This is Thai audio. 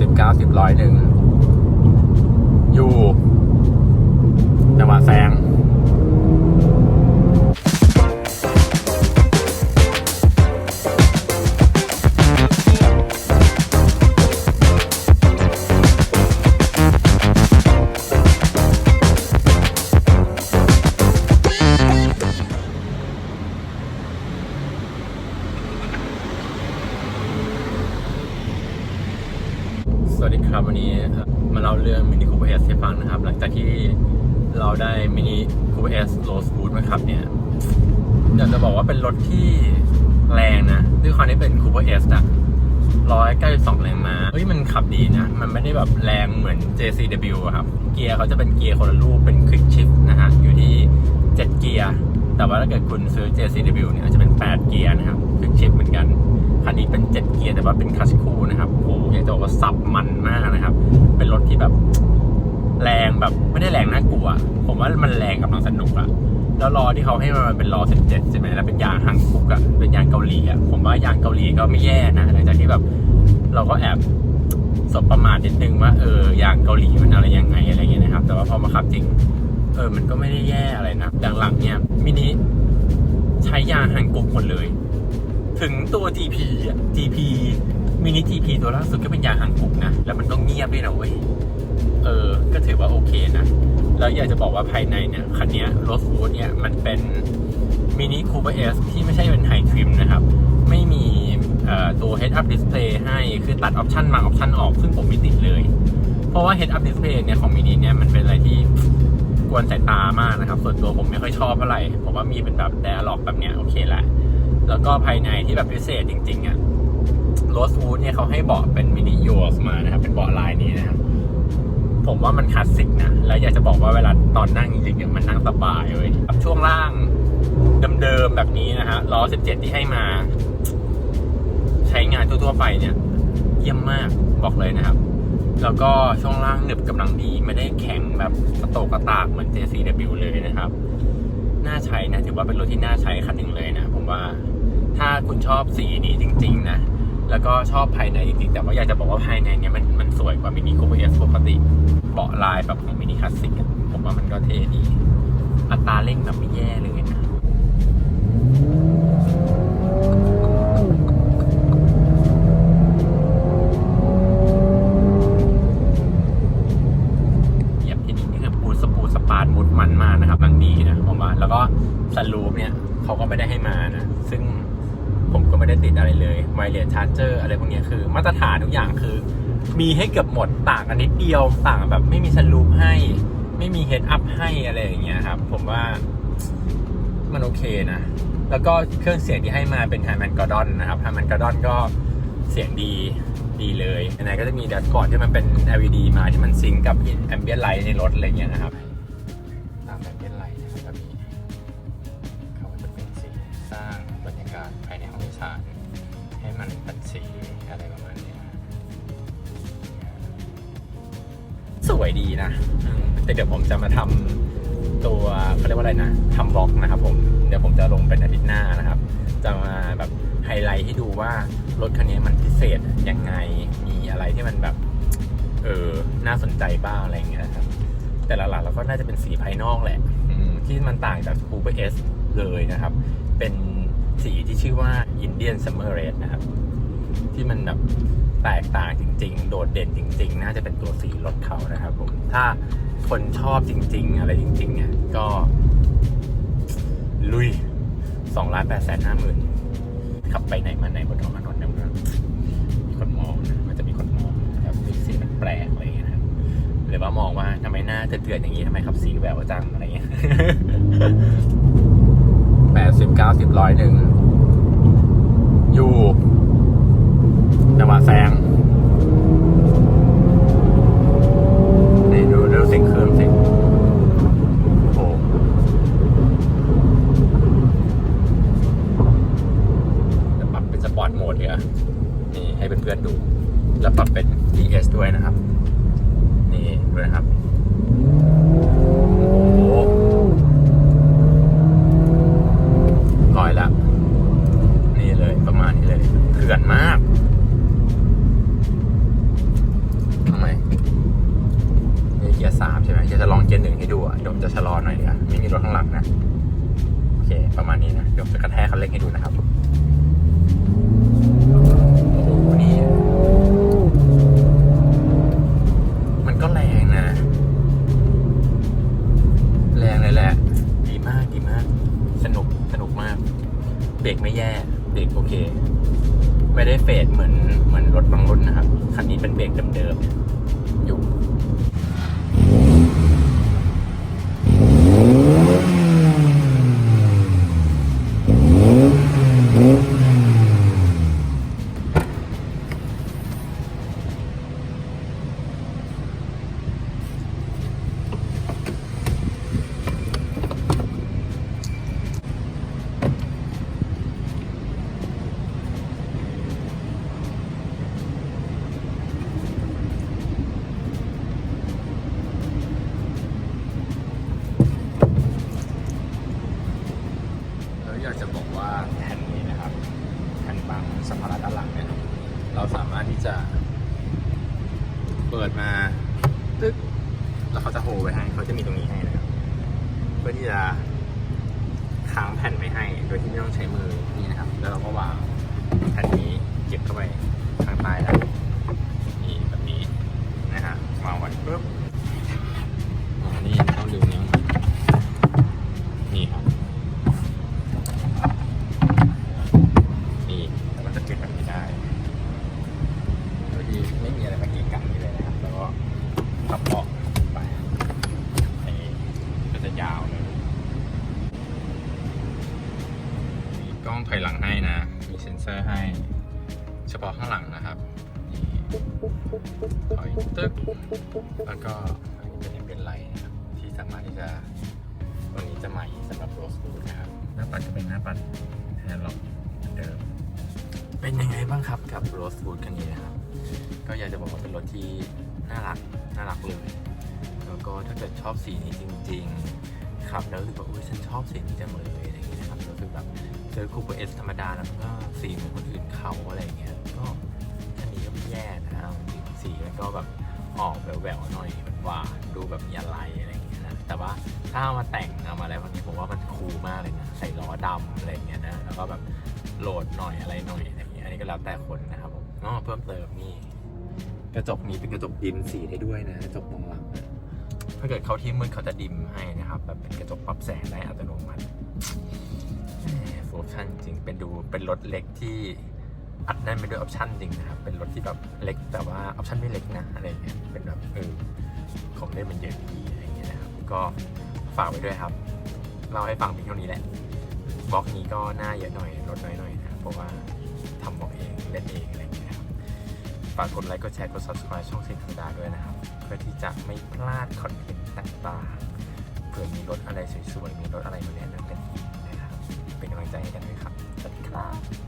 สิบเก้าสิบร้อยหนึ่งอยู่จังหวะแซง วัสดีครับวันนี้มาเล่าเรื่องมินิคูเปอร์เอสให้ฟังนะครับ หลังจากที่เราได้มินิคูเปอร์เอสโรสบูทมาขับเนี่ยอยากจะบอกว่าเป็นรถที่แรงนะด้วยความที่เป็นคูเปอร์เอสอะร้อยเก้าสิบสองแรงม้าเฮ้ยมันขับดีนะ มันไม่ได้แบบแรงเหมือน JCW อะครับ เกียร์เขาจะเป็นเกียร์คนละลูกเป็นคลิกชิฟนะฮะ อยู่ที่7เกียร์ แต่ว่าถ้าเกิดคุณซื้อ JCW เนี่ยจะเป็น8เกียร์นะครับคลิกชิฟเหมือนกัน คันนี้เป็น 7 เกียร์แต่ว่าเป็นคลาสิคูนะครับโอ้โหอยากจะบอกว่าสับมันมากนะครับ เป็นรถที่แบบแรงแบบไม่ได้แรงน่ากลัว ผมว่ามันแรงกำลังสนุกอะแล้วล้อที่เขาให้มันเป็นล้อ17ใช่ไหมแล้วเป็นยางฮังกุกอะเป็นยางเกาหลีอะผมว่ายางเกาหลีก็ไม่แย่นะหลังจากที่แบบเราก็แอบสบประมาทนิดนึงว่าเออยางเกาหลีมันอะไรยังไงอะไรเงี้ยนะครับ แต่ว่าพอมาขับจริง เออมันก็ไม่ได้แย่อะไรนะหลังๆเนี่ยมินิใช้ยางฮังกุกหมดเลย ถึงตัว GP อะ GP มินิ GP ตัวล่าสุดก็เป็นยางหางกุกนะ แล้วมันก็เงียบด้วยนะเว้ย เออ ก็ถือว่าโอเคนะ แล้วอยากจะบอกว่าภายในเนี่ย คันนี้รถฟูดเนี่ย มันเป็นมินิคูเปอร์เอสที่ไม่ใช่เป็นไฮทริมนะครับ ไม่มีตัว Head Up Display ให้ คือตัดออปชันมาออปชันออก ซึ่งผมไม่ติดเลย เพราะว่า Head Up Display เนี่ยของมินิเนี่ย มันเป็นอะไรที่กวนสายตามากนะครับ ส่วนตัวผมไม่ค่อยชอบเท่าไหร่ผมว่ามีเป็นแบบ dialog แบบเนี้ยโอเคแหละ แล้วก็ภายในที่แบบพิเศษจริงๆอะโรสวูดเนี่ยเขาให้เบาะเป็นมินิยูสมานะครับ เป็นเบาะลายนี้นะครับ ผมว่ามันคลาสสิกนะ แล้วอยากจะบอกว่าเวลาตอนนั่งจริงๆเนี่ยมันนั่งสบายเลยครับช่วงล่างเดิมๆแบบนี้นะฮะล้อ 17 ที่ให้มา ใช้งานทั่วๆไปเนี่ย เยี่ยมมากบอกเลยนะครับ แล้วก็ช่วงล่างหนึบกำลังดีไม่ได้แข็งแบบกระโตกกระตากเหมือน JCW เลยนะครับ น่าใช้นะถือว่าเป็นรถที่น่าใช้คันหนึ่งเลยนะผมว่าถ้าคุณชอบสีนี้จริง ๆ นะ แล้วก็ชอบภายในจริงๆแต่ว่าอยากจะบอกว่าภายในเนี่ยมันมันสวยกว่ามินิคูเปอร์เอสปกติเบาะลายแบบของมินิคลาสสิกผมว่ามันก็เท่ดีอัตราเร่งแบบไม่แย่เลยนะ ซึ่งผมก็ไม่ได้ติดอะไรเลยไวเลสชาร์เจอร์อะไรพวกนี้คือ มาตรฐานทุกอย่างคือ มีให้เกือบหมดต่างกันนิดเดียว ต่างแบบไม่มีสลูปให้ ไม่มีเฮดอัพให้อะไรอย่างเงี้ยครับ ผมว่ามันโอเคนะ แล้วก็เครื่องเสียงที่ให้มาเป็น h ฮมนก g ดอนนะครับ h ฮมนก g ดอนก็เสียงดีดีเลยไหนก็จะมีแดชบอร์ดที่มันเป็น LED มาที่มันซิงก์กับแอมเบียนไลท์ในรถอะไรเงี้ยนะครับ ดีนะแต่เดี๋ยวผมจะมาทำตัวเขาเรียกว่าอะไรนะทำบล็อกนะครับผมเดี๋ยวผมจะลงเป็นอาทิตย์หน้านะครับ จะมาแบบไฮไลท์ให้ดูว่ารถคันนี้มันพิเศษยังไงมีอะไรที่มันแบบเออน่าสนใจบ้างอะไรอย่างเงี้ยนะครับแต่หลักๆเราก็น่าจะเป็นสีภายนอกแหละที่มันต่างจาก Cooper S เอสเลยนะครับ เป็นสีที่ชื่อว่า Indian Summer Red นะครับ ที่มันแบบแตกต่างจริง ๆ โดดเด่นจริง ๆ น่าจะเป็นตัวสีรถเขานะครับผมถ้าคนชอบจริง ๆ อะไรจริง ๆ เนี่ย ก็ ลุยสองล้านแปดแสนห้าหมื่นขับไปไหนมาไหนบนท้องถนนเนี่ยมันมีคนมองนะมันจะมีคนมองแบบสีมันแปลกอะไรอย่างเงี้ยนะหรือว่ามองว่าทำไมหน้าเตือนๆอย่างนี้ทำไมขับสีแววจังอะไรเงี้ยแปดสิบเก้าสิบร้อยหนึ่งอยู่ จังหวะแซงนี่ดูดูเสียงเครื่องสิโอ้จะปรับเป็นสปอร์ตโหมดเหรอนี่ให้เพื่อนๆดู แล้วปรับเป็น DS ด้วยนะครับ นี่ดูนะครับ โอ้โหลอยแล้ว นี่เลยประมาณนี้เลยเถื่อนมาก จะสามใช่ไห้ดูอะเดี๋ยวผมจะชะลอหน่อยนะไม่มีรถข้างหลังนะโอเค ประมาณนี้นะเดี๋ยวจะกระแทกคันเร่งให้ดูนะครับโอ้โหนี่มันก็แรงนะ แรงเลยแหละ ดีมากดีมาก สนุกสนุกมากเบรกไม่แย่เบรกโอเค ไม่ได้เฟดเหมือนเหมือนรถบางรุ่นนะครับคันนี้เป็นเบรกเดิมๆ Mm-hmm. สัมภาระด้านหลังเนี่ยเราสามารถที่จะ เปิดมาตึ๊กแล้วเขาจะโฮไว้ให้เขาจะมีตรงนี้ให้นะครับเพื่อที่จะค้างแผ่นไว้ให้ โดยที่ไม่ต้องใช้มือนี่นะครับ แล้วเราก็วางแผ่นนี้เก็บเข้าไปข้างใต้แล้วนี่แบบนี้นะฮะวางไว้ปุ๊บอ่านี่ต้องดึงนิ้วมานี่ครับ นี่แล้วมันจะปิดแบบนี้ได้โดยที่ไม่มีอะไรมาเกะกะนี่เลยนะครับ แล้วก็ขับเบาะไปอันนี้ก็จะยาวเลย มีกล้อง ถอยหลังให้นะ มีเซ็นเซอร์ให้ เฉพาะข้างหลังนะครับนี่ถอยตึ๊กแล้วก็อันนี้เป็นเป็นไลท์นะครับที่สามารถที่จะตัวนี้จะใหม่สำหรับโรสบูดนะครับ หน้าปัดจะเป็นหน้าปัดแฮนด์ล็อกเหมือนเดิม เป็นยังไงบ้างครับกับโรสบูดคันนี้นะครับ ก็อยากจะบอกว่าเป็นรถที่น่ารักน่ารักเลยแล้วก็ถ้าเกิดชอบสีนี้จริงๆครับแล้วรู้สึกว่าอุ้ยฉันชอบสีนี้จังเลยอะไรอย่างเงี้ยนะครับรู้สึกแบบ เจอคูเปอร์เอสธรรมดาแล้วมันก็สีเหมือนคนอื่นเขาอะไรเงี้ยก็คันนี้ก็ไม่แย่นะเอาจริงสีมันก็แบบออกแหววๆหน่อยมันหวานดูแบบมีอะไรอะไรเงี้ยนะแต่ว่าถ้ามาแต่งเอามาอะไรพวกนี้ผมว่ามันคูลมากเลยนะใส่ล้อดำอะไรเงี้ยนะแล้วก็แบบโหลดหน่อยอะไรหน่อยอะไรเงี้ยอันนี้ก็แล้วแต่คนนะครับผมอ๋อเพิ่มเติมนี่กระจกนี้เป็นกระจกดิมสีได้ด้วยนะกระจกมองหลังนะถ้าเกิดเขาที่มืดเขาจะดิมให้นะครับแบบเป็นกระจกปรับแสงได้อัตโนมัติ ฟูลชั่นจริง เป็นดูเป็นรถเล็กที่อัดแน่นไปด้วยออปชั่นจริงนะครับ เป็นรถที่แบบเล็กแต่ว่าออปชั่นไม่เล็กนะอะไรเงี้ย เป็นแบบเออของเล่นมันเยอะดีอะไรเงี้ยนะครับ ก็ฝากไว้ด้วยครับเล่าให้ฟังเพียงเท่านี้แหละ บล็อกนี้ก็หน้าเยอะหน่อยลดน้อยหน่อยนะ เพราะว่าทำบล็อกเองเล่นเองอะไรเงี้ยนะครับ ฝากกดไลค์ กดแชร์ กด subscribe ช่องสินธรรมดาด้วยนะครับ เพื่อที่จะไม่พลาดคอนเทนต์ต่างๆ เผื่อมีรถอะไรสวยๆ มีรถอะไรมาแนะน็นกำลังใจให้กันด้วยครับ สวัสดีครับ